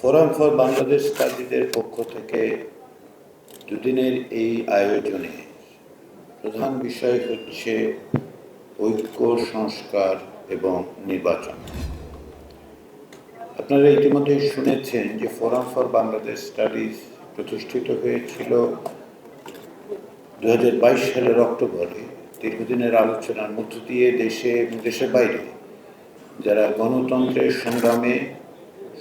Forum for Bangladesh কাজীদের পক্ষ থেকে দুদিনের এই আয়োজনে প্রধান বিষয় হচ্ছে ঐক্য, সংস্কার এবং নির্বাচন। আপনারা ইতিমধ্যে শুনেছেন যে ফোরাম ফর বাংলাদেশ স্টাডিজ প্রতিষ্ঠিত হয়েছিল দু হাজার বাইশ সালের অক্টোবরে। দীর্ঘদিনের আলোচনার মধ্য দিয়ে দেশে এবং দেশের বাইরে যারা গণতন্ত্রের সংগ্রামে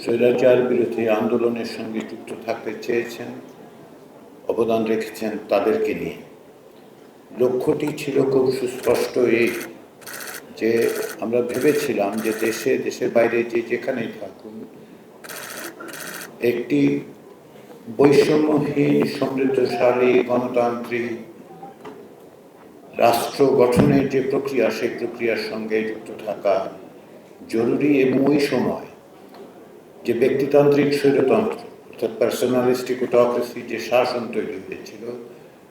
স্বৈরাচার বিরোধী আন্দোলনের সঙ্গে যুক্ত থাকতে চেয়েছেন, অবদান রেখেছেন তাদেরকে নিয়ে। লক্ষ্যটি ছিল খুব সুস্পষ্ট এই যে আমরা ভেবেছিলাম যে দেশে, দেশের বাইরে যে যেখানেই থাকুন, একটি বৈষম্যহীন, সমৃদ্ধশালী গণতান্ত্রিক রাষ্ট্র গঠনের যে প্রক্রিয়া, সেই প্রক্রিয়ার সঙ্গে যুক্ত থাকা জরুরি এবং ওই সময় যে ব্যক্তিতান্ত্রিক স্বৈরতন্ত্র, অর্থাৎ পার্সোনালিস্টিক অটোক্রেসি যে শাসন তৈরি হয়েছিল,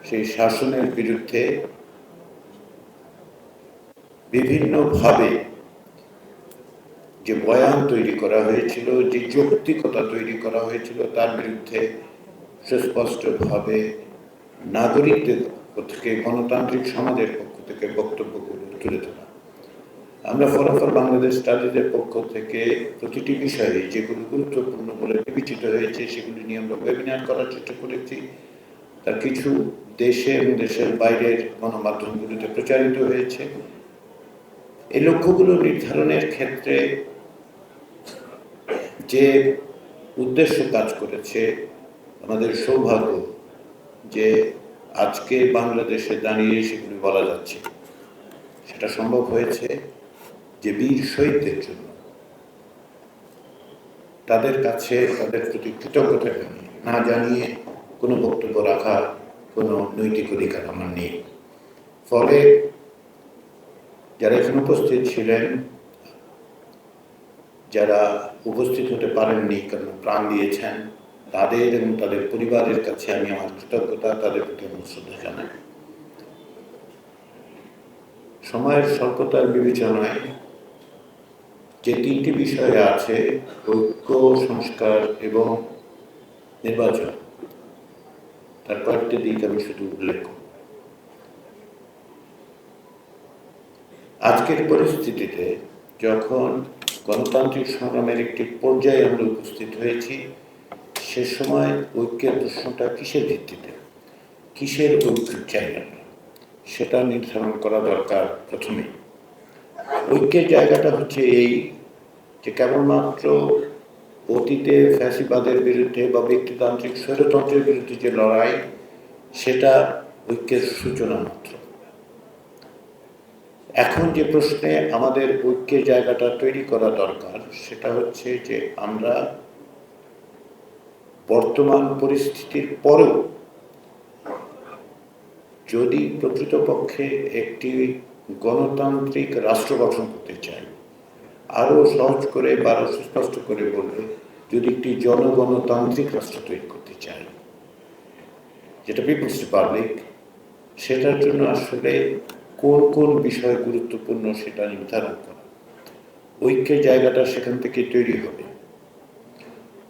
সেই শাসনের বিরুদ্ধে বিভিন্নভাবে যে বয়ান তৈরি করা হয়েছিল, যে যৌক্তিকতা তৈরি করা হয়েছিল, তার বিরুদ্ধে সুস্পষ্টভাবে নাগরিকদের পক্ষ থেকে, গণতান্ত্রিক সমাজের পক্ষ থেকে বক্তব্যগুলো তুলে ধরা আমরা ফলাফল বাংলাদেশ স্টাডিজের পক্ষ থেকে প্রতিটি বিষয়ে যেগুলো গুরুত্বপূর্ণ বলে বিবেচিত হয়েছে, সেগুলি নিয়ে আমরা ওয়েবিনার করার চেষ্টা করেছি। তার কিছু দেশে এবং দেশের বাইরের গণমাধ্যমগুলিতে প্রচারিত হয়েছে। এই লক্ষ্যগুলো নির্ধারণের ক্ষেত্রে যে উদ্দেশ্য কাজ করেছে, আমাদের সৌভাগ্য যে আজকে বাংলাদেশে দাঁড়িয়ে সেগুলি বলা যাচ্ছে। সেটা সম্ভব হয়েছে। যে বীর শহীদদের জন্য। তাদের কাছে তাদের প্রতি কৃতজ্ঞতা জানিয়ে, না জানিয়ে কোনো বক্তব্য রাখার কোনো নৈতিক অধিকার আমার নেই। ফলে যারা এখানে উপস্থিত ছিলেন, যারা উপস্থিত হতে পারেননি কারণ প্রাণ দিয়েছেন, তাদের এবং তাদের পরিবারের কাছে আমি আমার কৃতজ্ঞতা, তাদের প্রতি আমার শ্রদ্ধা জানাই। সময়ের স্বল্পতার বিবেচনায় যে তিনটি বিষয় আছে ঐক্য, সংস্কার এবং নির্বাচন, তার কয়েকটি দিক আমি শুধু উল্লেখ আজকের পরিস্থিতিতে যখন গণতান্ত্রিক সংগ্রামের একটি পর্যায়ে আমরা উপস্থিত হয়েছি, সে সময় ঐক্যের প্রশ্নটা কিসের ভিত্তিতে? কিসের ঐক্য চাই আমরা? সেটা নির্ধারণ করা দরকার প্রথমেই। ঐক্যের জায়গাটা হচ্ছে এই যে কেবলমাত্র অতীতে ফ্যাসিবাদের বিরুদ্ধে বা ব্যক্তিতান্ত্রিক স্বৈরতন্ত্রের বিরুদ্ধে যে লড়াই, সেটা ঐক্যের সূচনা মাত্র। এখন যে প্রশ্নে আমাদের ঐক্যের জায়গাটা তৈরি করা দরকার, সেটা হচ্ছে যে আমরা বর্তমান পরিস্থিতির পরেও যদি প্রকৃতপক্ষে একটি গণতান্ত্রিক রাষ্ট্র গঠন করতে চাই। আরও সহজ করে বা সুস্পষ্ট করে বললে, যদি একটি জনগণতান্ত্রিক রাষ্ট্র তৈরি করতে চাই, যেটা পিপলস রিপাবলিক সেটার জন্য আসলে কোন কোন বিষয় গুরুত্বপূর্ণ সেটা নির্ধারণ করা। ঐক্যের জায়গাটা সেখান থেকে তৈরি হবে।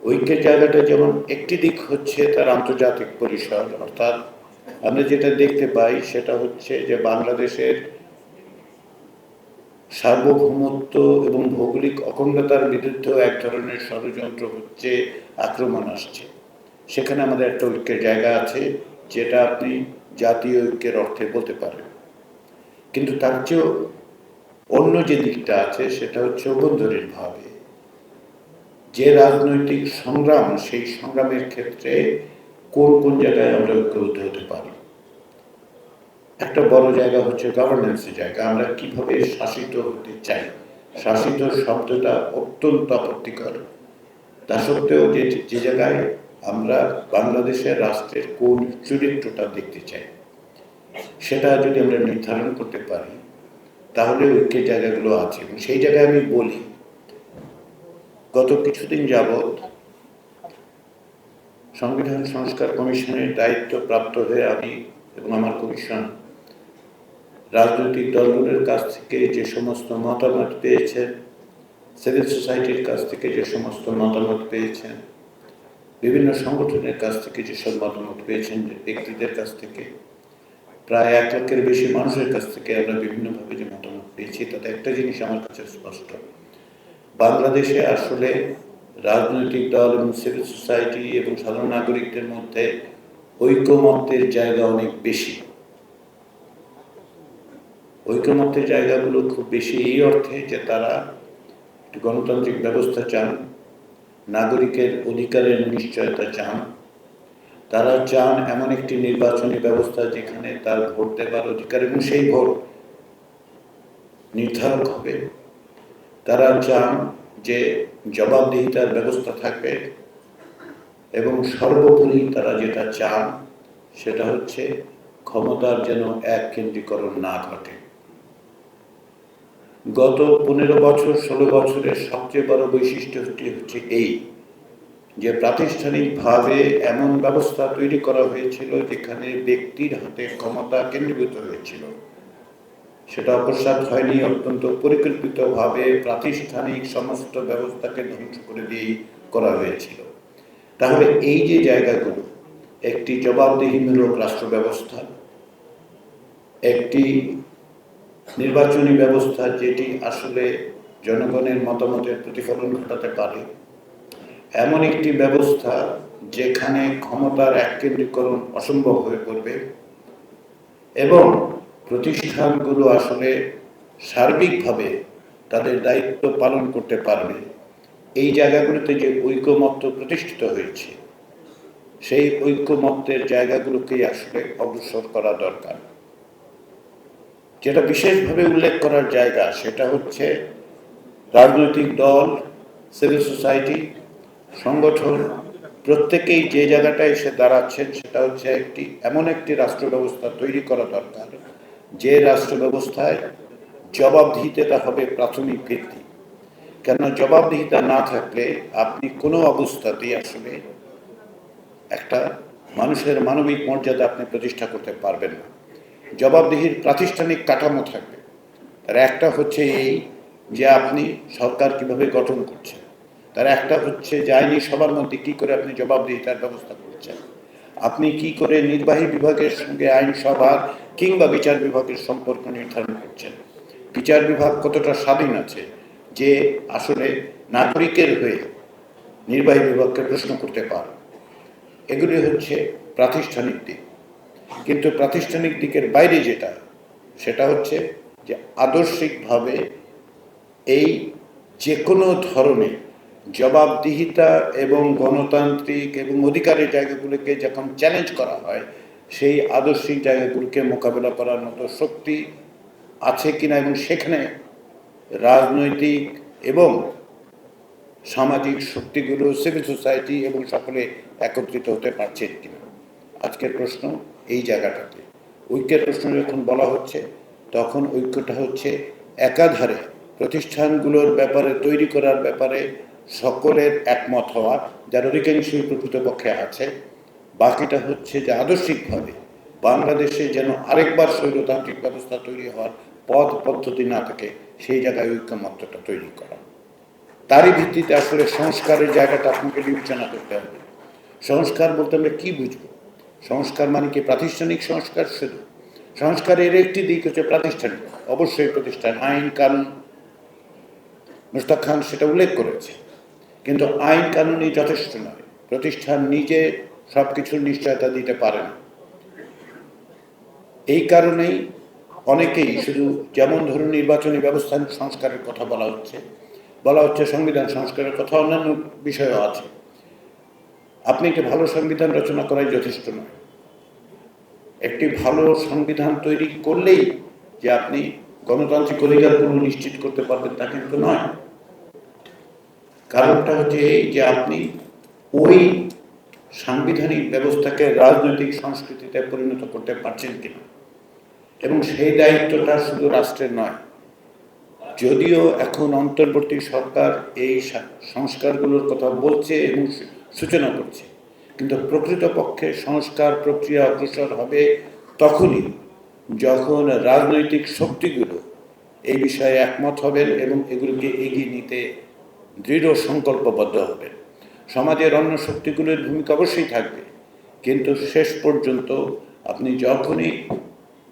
ঐক্যের জায়গাটা যেমন একটি দিক হচ্ছে তার আন্তর্জাতিক পরিসর, অর্থাৎ আমরা যেটা দেখতে পাই সেটা হচ্ছে যে বাংলাদেশের সার্বভৌমত্ব এবং ভৌগোলিক অখণ্ডতার বিরুদ্ধেও এক ধরনের ষড়যন্ত্র হচ্ছে, আক্রমণ আসছে। সেখানে আমাদের একটা ঐক্যের জায়গা আছে, যেটা আপনি জাতীয় ঐক্যের অর্থে বলতে পারেন। কিন্তু তার চেয়েও অন্য যে দিকটা আছে, সেটা হচ্ছে অভ্যন্তরীণভাবে যে রাজনৈতিক সংগ্রাম, সেই সংগ্রামের ক্ষেত্রে কোন কোন জায়গায় আমরা ঐক্যবদ্ধ হতে পারি? একটা বড় জায়গা হচ্ছে গভর্নেন্সের জায়গা। আমরা কীভাবে শাসিত হতে চাই? শাসিত শব্দটা অত্যন্ত আপত্তিকর। তা সত্ত্বেও যে যে জায়গায় আমরা বাংলাদেশের রাষ্ট্রের কোন চরিত্রটা দেখতে চাই, সেটা যদি আমরা নির্ধারণ করতে পারি, তাহলে ঐক্যের জায়গাগুলো আছে। এবং সেই জায়গায় আমি বলি, গত কিছুদিন যাবৎ সংবিধান সংস্কার কমিশনের দায়িত্ব প্রাপ্ত হয়ে আমি এবং আমার কমিশন রাজনৈতিক দলগুলোর কাছ থেকে যে সমস্ত মতামত পেয়েছেন সিভিল সোসাইটির কাছ থেকে যে সমস্ত মতামত পেয়েছেন, বিভিন্ন সংগঠনের কাছ থেকে যেসব মতামত পেয়েছেন ব্যক্তিদের কাছ থেকে, প্রায় এক লাখের বেশি মানুষের কাছ থেকে আমরা বিভিন্নভাবে যে মতামত পেয়েছি, তাতে একটা জিনিস আমার কাছে স্পষ্ট। বাংলাদেশে আসলে রাজনৈতিক দল এবং সিভিল সোসাইটি এবং সাধারণ নাগরিকদের মধ্যে ঐকমত্যের জায়গা অনেক বেশি। ঐকমত্যের জায়গাগুলো খুব বেশি এই অর্থে যে তারা একটি গণতান্ত্রিক ব্যবস্থা চান, নাগরিকের অধিকারের নিশ্চয়তা চান। তারা চান এমন একটি নির্বাচনী ব্যবস্থা যেখানে তার ভোট দেবার অধিকার এবং সেই ভোট নির্ধারক হবে। তারা চান যে জবাবদিহিতার ব্যবস্থা থাকবে এবং সর্বোপরি তারা যেটা চান সেটা হচ্ছে ক্ষমতার যেন এক কেন্দ্রীকরণ না ঘটে। গত পনেরো বছর, ষোলো বছরের সবচেয়ে বড় বৈশিষ্ট্যটি হচ্ছে এই যে প্রাতিষ্ঠানিকভাবে এমন ব্যবস্থা তৈরি করা হয়েছিল যেখানে ব্যক্তির হাতে ক্ষমতা কেন্দ্রীভূত হয়েছিল। সেটা অপসাদ হয়নি, অত্যন্ত পরিকল্পিতভাবে প্রাতিষ্ঠানিক সমস্ত ব্যবস্থাকে ধ্বংস করে দিয়ে করা হয়েছিল। তাহলে এই যে জায়গাগুলো, একটি জবাবদিহিমূলক রাষ্ট্র ব্যবস্থা একটি নির্বাচনী ব্যবস্থা যেটি আসলে জনগণের মতামতের প্রতিফলন ঘটাতে পারে, এমন একটি ব্যবস্থা যেখানে ক্ষমতার এককেন্দ্রীকরণ অসম্ভব হয়ে পড়বে এবং প্রতিষ্ঠানগুলো আসলে সার্বিকভাবে তাদের দায়িত্ব পালন করতে পারবে। এই জায়গাগুলোতে যে ঐকমত্য প্রতিষ্ঠিত হয়েছে, সেই ঐকমত্যের জায়গাগুলোকেই আসলে অগ্রসর করা দরকার। যেটা বিশেষভাবে উল্লেখ করার জায়গা, সেটা হচ্ছে রাজনৈতিক দল সিভিল সোসাইটি সংগঠন, প্রত্যেকেই যে জায়গাটায় এসে দাঁড়াচ্ছেন সেটা হচ্ছে একটি, এমন একটি রাষ্ট্র ব্যবস্থা তৈরি করা দরকার, যে রাষ্ট্র ব্যবস্থায় জবাবদিহিতাটা হবে প্রাথমিক ভিত্তি। কেন জবাবদিহিতা না থাকলে আপনি কোনো অবস্থাতেই আসলে একটা মানুষের মানবিক মর্যাদা আপনি প্রতিষ্ঠা করতে পারবেন না। জবাবদিহির প্রাতিষ্ঠানিক কাঠামো থাকবে। তার একটা হচ্ছে এই যে আপনি সরকার কীভাবে গঠন করছেন। তার একটা হচ্ছে যে আইনি সবার মধ্যে কী করে আপনি জবাবদিহিতার ব্যবস্থা করছেন। আপনি কি করে নির্বাহী বিভাগের সঙ্গে আইনসভার কিংবা বিচার বিভাগের সম্পর্ক নির্ধারণ করছেন। বিচার বিভাগ কতটা স্বাধীন আছে যে আসলে নাগরিকের হয়ে নির্বাহী বিভাগকে প্রশ্ন করতে পারে। এগুলি হচ্ছে প্রাতিষ্ঠানিক দিক। কিন্তু প্রাতিষ্ঠানিক দিকের বাইরে যেটা, সেটা হচ্ছে যে আদর্শিকভাবে এই যে কোনো ধরনের জবাবদিহিতা এবং গণতান্ত্রিক এবং অধিকারের জায়গাগুলোকে যখন চ্যালেঞ্জ করা হয়, সেই আদর্শিক জায়গাগুলোকে মোকাবেলা করার মতো শক্তি আছে কিনা এবং সেখানে রাজনৈতিক এবং সামাজিক শক্তিগুলো সিভিল সোসাইটি এবং সকলে একত্রিত হতে পারছেন কিনা? আজকের প্রশ্ন এই জায়গাটাতে। ঐক্যের প্রশ্ন যখন বলা হচ্ছে, তখন ঐক্যটা হচ্ছে একাধারে প্রতিষ্ঠানগুলোর ব্যাপারে, তৈরি করার ব্যাপারে সকলের একমত হওয়া, যার অধিকাংশই প্রকৃতপক্ষে আছে। বাকিটা হচ্ছে যে আদর্শিকভাবে বাংলাদেশে যেন আরেকবার স্বৈরতান্ত্রিক ব্যবস্থা তৈরি হওয়ার পথ, পদ্ধতি না থাকে, সেই জায়গায় ঐক্যমত্যটা তৈরি করা। তারই ভিত্তিতে আসলে সংস্কারের জায়গাটা আপনাকে বিবেচনা করতে হবে। সংস্কার বলতে আমরা কী বুঝব? সংস্কার মানে কি? প্রাতিষ্ঠানিক সংস্কার শুধু। সংস্কারের একটি দিক হচ্ছে প্রাতিষ্ঠানিক। অবশ্যই প্রতিষ্ঠান, আইন, কানুন। মুস্তাক খান সেটা উল্লেখ করেছে। কিন্তু আইন কানুনই যথেষ্ট নয়। প্রতিষ্ঠান নিজে সব কিছুর নিশ্চয়তা দিতে পারে না। এই কারণেই অনেকেই শুধু যেমন ধরুন নির্বাচনী ব্যবস্থা সংস্কারের কথা বলা হচ্ছে বলা হচ্ছে সংবিধান সংস্কারের কথা অন্যান্য বিষয়ও আছে। আপনি একটি ভালো সংবিধান রচনা করাই যথেষ্ট নয়। একটি ভালো সংবিধান তৈরি করলেই যে আপনি গণতান্ত্রিক অধিকারগুলো নিশ্চিত করতে পারবেন তা কিন্তু নয়। কারণটা হচ্ছে এই যে আপনি ওই সাংবিধানিক ব্যবস্থাকে রাজনৈতিক সংস্কৃতিতে পরিণত করতে পারছেন কিনা। এবং সেই দায়িত্বটা শুধু রাষ্ট্রের নয়, যদিও এখন অন্তর্বর্তী সরকার এই সংস্কারগুলোর কথা বলছে এবং সূচনা করছে। কিন্তু প্রকৃতপক্ষে সংস্কার প্রক্রিয়া অগ্রসর হবে তখনই যখন রাজনৈতিক শক্তিগুলো এই বিষয়ে একমত হবেন এবং এগুলোকে এগিয়ে নিতে দৃঢ় সংকল্পবদ্ধ হবেন। সমাজের অন্য শক্তিগুলোর ভূমিকা অবশ্যই থাকবে। কিন্তু শেষ পর্যন্ত আপনি যখনই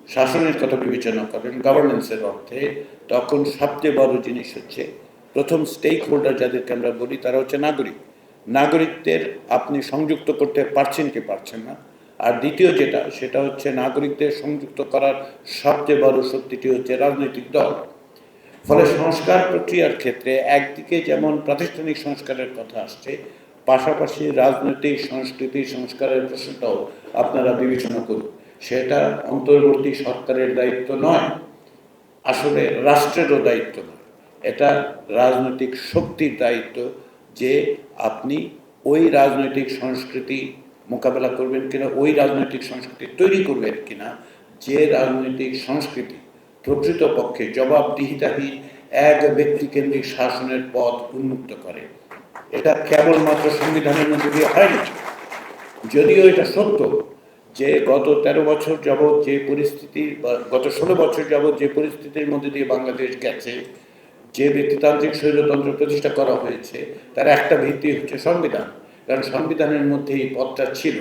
শাসনের কথা বিবেচনা করেন গভর্নেন্সের অর্থে, তখন সবচেয়ে বড় জিনিস হচ্ছে প্রথম স্টেক হোল্ডার যাদেরকে আমরা বলি, তারা হচ্ছে নাগরিক। নাগরিকদের আপনি সংযুক্ত করতে পারছেন কি পারছেন না? আর দ্বিতীয় যেটা, সেটা হচ্ছে নাগরিকদের সংযুক্ত করার সবচেয়ে বড় শক্তিটি হচ্ছে রাজনৈতিক দল। ফলে সংস্কার প্রক্রিয়ার ক্ষেত্রে একদিকে যেমন প্রাতিষ্ঠানিক সংস্কারের কথা আসছে, পাশাপাশি রাজনৈতিক সংস্কৃতি সংস্কারের প্রশ্নটাও আপনারা বিবেচনা করুন। সেটা অন্তর্বর্তী সরকারের দায়িত্ব নয়, আসলে রাষ্ট্রেরও দায়িত্ব নয়। এটা রাজনৈতিক শক্তির দায়িত্ব যে আপনি ওই রাজনৈতিক সংস্কৃতি মোকাবেলা করবেন কিনা, ওই রাজনৈতিক সংস্কৃতি তৈরি করবেন কিনা, যে রাজনৈতিক সংস্কৃতি প্রকৃতপক্ষে জবাবদিহিতাহীন এক ব্যক্তিকেন্দ্রিক শাসনের পথ উন্মুক্ত করে। এটা কেবলমাত্র সংবিধানের মধ্যে দিয়ে হয়নি। যদিও এটা সত্য যে গত তেরো বছর যাবৎ যে পরিস্থিতি গত ষোলো বছর যাবৎ যে পরিস্থিতির মধ্যে দিয়ে বাংলাদেশ গেছে যে ব্যক্তিতান্ত্রিক স্বৈরতন্ত্র প্রতিষ্ঠা করা হয়েছে, তার একটা ভিত্তি হচ্ছে সংবিধান। কারণ সংবিধানের মধ্যে এই পদটা ছিল।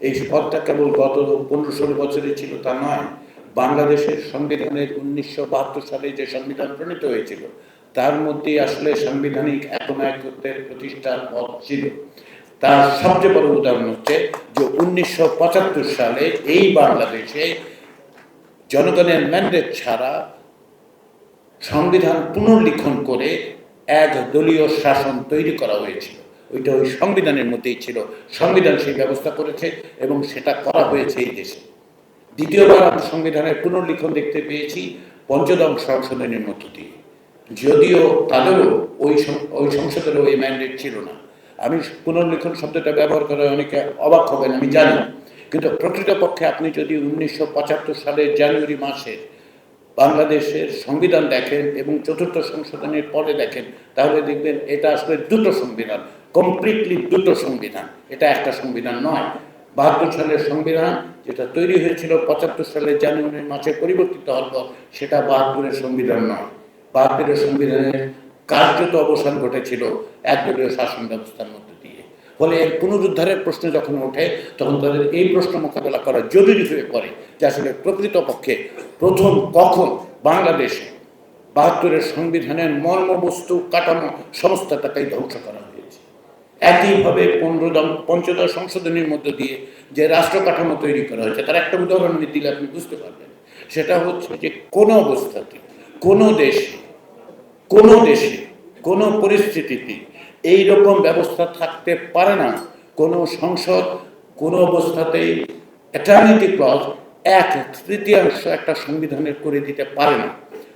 এই পদটা কেবল গত পনেরো ষোলো বছরে ছিল, তা নয়। বাংলাদেশের সংবিধানের উনিশশো বাহাত্তর সালে যে সংবিধান প্রণীত হয়েছিল, তার মধ্যে আসলে সাংবিধানিক একনায়কত্বের প্রতিষ্ঠার পথ ছিল। তার সবচেয়ে বড় উদাহরণ হচ্ছে যে উনিশশো পঁচাত্তর সালে এই বাংলাদেশে জনগণের ম্যান্ডেট ছাড়া সংবিধান পুনর্লিখন করে এক দলীয় শাসন তৈরি করা হয়েছিল। ওইটা ওই সংবিধানের মধ্যেই ছিল। সংবিধান সেই ব্যবস্থা করেছে এবং সেটা করা হয়েছে এই দেশে। দ্বিতীয়বার আমরা সংবিধানের পুনর্লিখন দেখতে পেয়েছি পঞ্চদশ সংশোধনের মধ্য দিয়ে। যদিও তাদেরও ওই ওই সংসদেরও ওই ম্যান্ডেট ছিল না। আমি পুনর্লিখন শব্দটা ব্যবহার করে অনেকে অবাক হবেন, আমি জানি। কিন্তু প্রকৃতপক্ষে আপনি যদি উনিশশো পঁচাত্তর সালের জানুয়ারি মাসের বাংলাদেশের সংবিধান দেখেন এবং চতুর্থ সংশোধনের পরে দেখেন, তাহলে দেখবেন এটা আসলে দুটো সংবিধান কমপ্লিটলি দুটো সংবিধান। এটা একটা সংবিধান নয়, বাহাত্তর সালের সংবিধান যেটা তৈরি হয়েছিল পঁচাত্তর সালের জানুয়ারি মাসে পরিবর্তিত হওয়ার সেটা বাহাত্তরের সংবিধান নয়। বাহাত্তরের সংবিধানের কার্যত অবসান ঘটেছিল একদলীয় শাসন ব্যবস্থার মধ্যে দিয়ে। ফলে এর পুনরুদ্ধারের প্রশ্ন যখন ওঠে, তখন তাদের এই প্রশ্ন মোকাবেলা করা জরুরি হয়ে পড়ে যে আসলে প্রকৃতপক্ষে প্রথম কখন বাংলাদেশে বাহাত্তরের সংবিধানের মর্মবস্তু কাঠামো সমস্তটাকেই ধ্বংস করা হয়েছে? একইভাবে পনেরো পঞ্চদশ সংশোধনীর মধ্য দিয়ে যে রাষ্ট্র কাঠামো তৈরি করা হয়েছে, তার একটা উদাহরণ দিলে আপনি বুঝতে পারবেন। সেটা হচ্ছে যে কোনো অবস্থাতে, কোনো দেশে কোনো দেশে, কোনো পরিস্থিতিতে এই রকম ব্যবস্থা থাকতে পারে না। কোনো সংসদ কোনো অবস্থাতেই এটার্নিটি ক্লজ এক, তৃতীয়াংশ একটা সংবিধানের করে দিতে পারে না।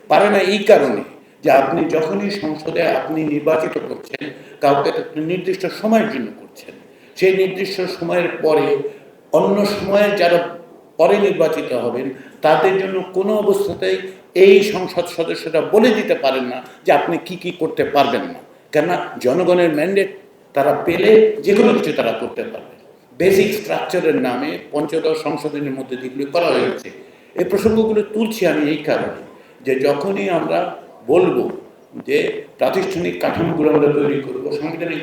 পারে না এই কারণে যে আপনি যখনই সংসদে আপনি নির্বাচিত করছেন, কাউকে একটা নির্দিষ্ট সময়ের জন্য করছেন। সেই নির্দিষ্ট সময়ের পরে অন্য সময়ে যারা পরে নির্বাচিত হবেন, তাদের জন্য কোনো অবস্থাতেই এই সংসদ সদস্যরা বলে দিতে পারেন না যে আপনি কি কি করতে পারবেন না। কেননা জনগণের ম্যান্ডেট তারা পেলে যে কোনো কিছু তারা করতে পারবে। বেসিক স্ট্রাকচারের নামে পঞ্চদশ সংশোধনের মধ্যে যেগুলি করা হয়েছে, এই প্রসঙ্গগুলো তুলছি আমি এই কারণে যে যখনই আমরা বলব যে প্রাতিষ্ঠানিক কাঠামোগুলো আমরা তৈরি করব, সাংবিধানিক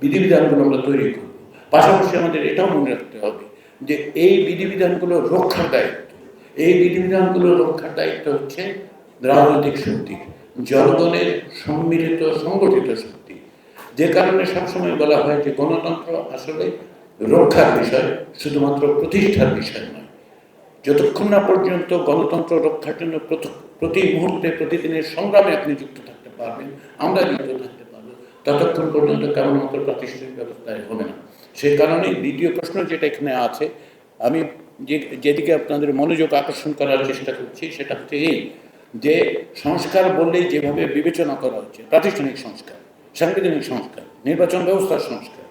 বিধিবিধানগুলো আমরা তৈরি করব, পাশাপাশি আমাদের এটাও মনে রাখতে হবে যে এই বিধিবিধানগুলো রক্ষার দায়িত্ব। এই বিধিবিধানগুলো রক্ষার দায়িত্ব হচ্ছে রাজনৈতিক শক্তি, জনগণের সম্মিলিত, সংগঠিত শক্তি। যে কারণে সবসময় বলা হয় যে গণতন্ত্র আসলে রক্ষার বিষয়, শুধুমাত্র প্রতিষ্ঠার বিষয় নয়। যতক্ষণ না পর্যন্ত গণতন্ত্র রক্ষার জন্য প্রতি মুহূর্তে, প্রতিদিনের সংগ্রামে আপনি যুক্ত থাকতে পারবেন, আমরা যুক্ত থাকতে পারব, ততক্ষণ পর্যন্ত কেমন মতো প্রাতিষ্ঠানিক ব্যবস্থায় হবে না। সেই কারণে দ্বিতীয় প্রশ্ন যেটা এখানে আছে, আমি যে, যেদিকে আপনাদের মনোযোগ আকর্ষণ করার চেষ্টা করছি, সেটা হচ্ছে এই যে, সংস্কার বললেই যেভাবে বিবেচনা করা হচ্ছে, প্রাতিষ্ঠানিক সংস্কার, সাংবিধানিক সংস্কার, নির্বাচন ব্যবস্থার সংস্কার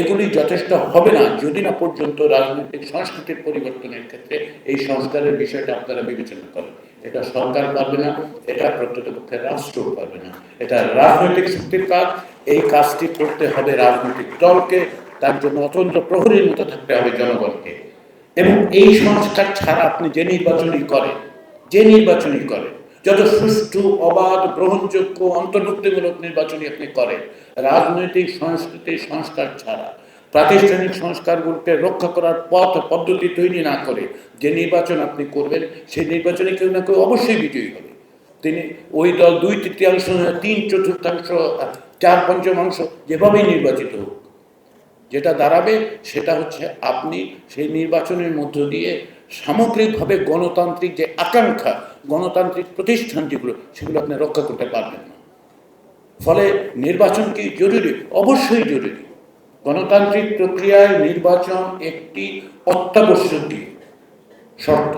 এগুলি যথেষ্ট হবে না, যদি না পর্যন্ত রাজনৈতিক সংস্কৃতির পরিবর্তনের ক্ষেত্রে এই সংস্কারের বিষয়টা আপনারা বিবেচনা করেন। এটা সরকার পারবে না, এটা প্রকৃতপক্ষে রাষ্ট্র পারবে না। এটা রাজনৈতিক শক্তির কাজ, এই কাজটি করতে হবে রাজনৈতিক দলকে, তার জন্য অত্যন্ত প্রহরীর মতো থাকতে হবে জনগণকে। এবং এই সংস্কার ছাড়া আপনি যে নির্বাচনই করেন, যে নির্বাচনই করেন যত সুষ্ঠু, অবাধ, গ্রহণযোগ্য, অন্তর্ভুক্তিমূলক নির্বাচনই আপনি করেন। রাজনৈতিক সংস্কৃতি সংস্কার ছাড়া। প্রাতিষ্ঠানিক সংস্কারগুলোকে রক্ষা করার পথ, পদ্ধতি তৈরি না করে যে নির্বাচন আপনি করবেন, সেই নির্বাচনে কেউ না কেউ অবশ্যই বিজয়ী হবে। তিনি ওই দল দুই তৃতীয়াংশ, তিন চতুর্থাংশ, চার পঞ্চমাংশ যেভাবেই নির্বাচিত হোক, যেটা দাঁড়াবে, সেটা হচ্ছে আপনি সেই নির্বাচনের মধ্য দিয়ে সামগ্রিকভাবে গণতান্ত্রিক যে আকাঙ্ক্ষা গণতান্ত্রিক প্রতিষ্ঠান যেগুলো সেগুলো আপনি রক্ষা করতে পারবেন না। ফলে নির্বাচন কি জরুরি? অবশ্যই জরুরি। গণতান্ত্রিক প্রক্রিয়ায় নির্বাচন একটি অত্যাবশ্যকীয় শর্ত।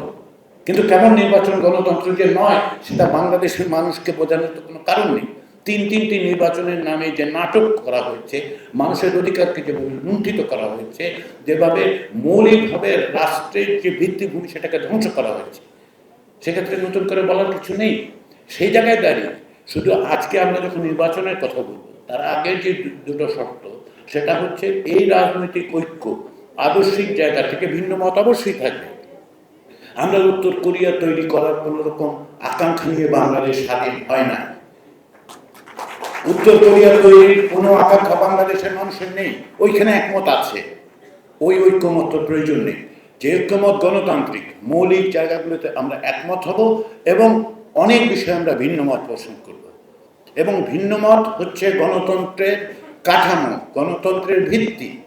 কিন্তু কেমন নির্বাচন গণতন্ত্র যে নয়, সেটা বাংলাদেশের মানুষকে বোঝানোর তো কোনো কারণ নেই। তিন তিনটি নির্বাচনের নামে যে নাটক করা হয়েছে, মানুষের অধিকারকে যেভাবে লুণ্ঠিত করা হয়েছে, যেভাবে মৌলিকভাবে রাষ্ট্রের যে ভিত্তিভূমি, সেটাকে ধ্বংস করা হয়েছে সেক্ষেত্রে নতুন করে বলার কিছু নেই। সেই জায়গায় দাঁড়িয়ে শুধু আজকে আমরা যখন নির্বাচনের কথা বলব, তার আগের যে দুটো শর্ত, সেটা হচ্ছে এই রাজনৈতিক ঐক্য আদর্শিক জায়গা থেকে ভিন্ন মত অবশ্যই থাকবে। আমরা উত্তর কোরিয়া তৈরি করার কোনো রকম আকাঙ্ক্ষা নিয়ে বাংলাদেশ স্বাধীন হয় না। উত্তর কোরিয়া তৈরির কোনো আকাঙ্ক্ষা বাংলাদেশের মানুষের নেই। ওইখানে একমত আছে। ওই ঐক্যমত প্রয়োজন নেই। যে ঐক্যমত গণতান্ত্রিক মৌলিক জায়গাগুলোতে আমরা একমত হব এবং অনেক বিষয়ে আমরা ভিন্ন মত পোষণ করব। এবং ভিন্ন মত হচ্ছে গণতন্ত্রের কাঠামো, গণতন্ত্রের ভিত্তি।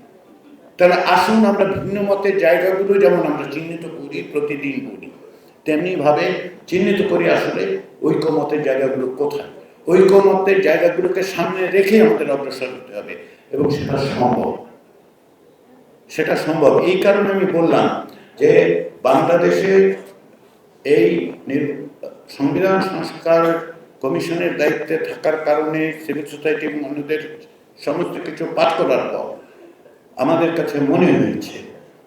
তাহলে আসুন আমরা ভিন্ন মতের জায়গাগুলো যেমন আমরা চিহ্নিত করি, প্রতিদিন করি, তেমনিভাবে চিহ্নিত করি আসলে ঐক্যমতের জায়গাগুলো কোথায়? ঐকমতের জায়গাগুলোকে সামনে রেখে আমাদের অগ্রসর হতে হবে এবং সেটা সম্ভব। সেটা সম্ভব। এই কারণে আমি বললাম যে বাংলাদেশে এই সংবিধান সংস্কার কমিশনের দায়িত্বে থাকার কারণে সিভিল সোসাইটি এবং অন্যদের সমস্ত কিছু পাঠ করার পর আমাদের কাছে মনে হয়েছে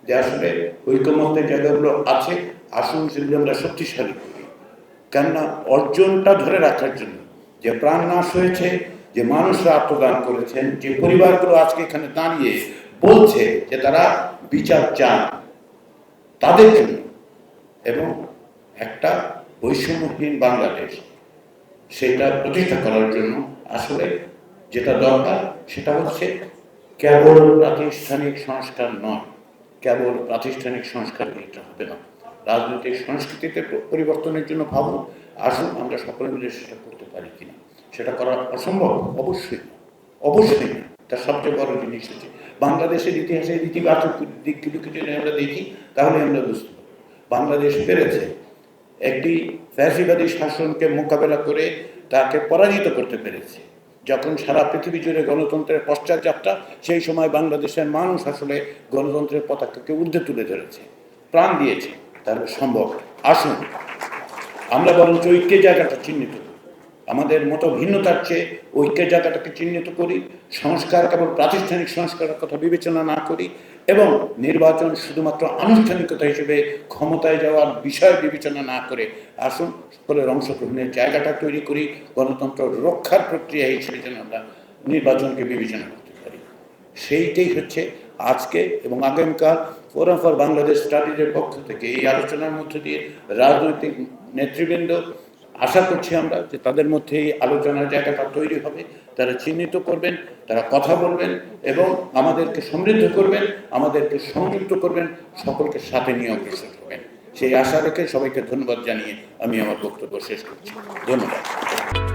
যে আসলে ঐকমত্যের জায়গাগুলো আছে, আসুন সেগুলো আমরা শক্তিশালী করি। কেননা অর্জনটা ধরে রাখার জন্য যে প্রাণ নাশ হয়েছে, যে মানুষরা আত্মদান করেছেন, যে পরিবারগুলো আজকে এখানে দাঁড়িয়ে বলছে যে তারা বিচার চান তাদের জন্য। এবং একটা বৈষম্যহীন বাংলাদেশ, সেটা প্রতিষ্ঠা করার জন্য আসলে যেটা দরকার সেটা হচ্ছে কেবল প্রাতিষ্ঠানিক সংস্কার নয়, কেবল প্রাতিষ্ঠানিক সংস্কার এটা হবে না। রাজনৈতিক সংস্কৃতিতে পরিবর্তনের জন্য ভাবুন, আসুন আমরা সকলে মিলে সেটা করতে পারি কিনা। সেটা করা অসম্ভব, অবশ্যই অবশ্যই তার সবচেয়ে বড় জিনিস হচ্ছে বাংলাদেশের ইতিহাসের ইতিবাচক দিকগুলোকে যদি আমরা দেখি, তাহলে আমরা বুঝতে পারব। বাংলাদেশ পেরেছে একটি ফ্যাসিবাদী শাসনকে মোকাবেলা করে তাকে পরাজিত করতে পেরেছে। যখন সারা পৃথিবী জুড়ে গণতন্ত্রের পশ্চাৎযাত্রা, সেই সময় বাংলাদেশের মানুষ আসলে গণতন্ত্রের পতাকাকে ঊর্ধ্বে তুলে ধরেছে, প্রাণ দিয়েছে। তাহলে সম্ভব। আসুন, আমরা বরঞ্চ ঐক্যের জায়গাটা চিহ্নিত আমাদের মতো ভিন্নতার চেয়ে ঐক্যের জায়গাটাকে চিহ্নিত করি, সংস্কার কেবল প্রাতিষ্ঠানিক সংস্কারের কথা বিবেচনা না করি এবং নির্বাচন শুধুমাত্র আনুষ্ঠানিকতা হিসেবে ক্ষমতায় যাওয়ার বিষয় বিবেচনা না করে আসুন, সকলের অংশগ্রহণের জায়গাটা তৈরি করি, গণতন্ত্র রক্ষার প্রক্রিয়া হিসেবে যেন আমরা নির্বাচনকে বিবেচনা করতে পারি। সেইটাই হচ্ছে আজকে এবং আগামীকাল ফোরাম ফর বাংলাদেশ স্টাডিজের পক্ষ থেকে এই আলোচনার মধ্য দিয়ে রাজনৈতিক নেতৃবৃন্দ আশা করছি আমরা যে তাদের মধ্যে এই আলোচনার জায়গাটা তৈরি হবে। তারা চিহ্নিত করবেন, তারা কথা বলবেন এবং আমাদেরকে সমৃদ্ধ করবেন, আমাদেরকে সংযুক্ত করবেন, সকলকে সাথে নিয়ে অগ্রসর হবেন সেই আশা রেখে সবাইকে ধন্যবাদ জানিয়ে আমি আমার বক্তব্য শেষ করছি। ধন্যবাদ।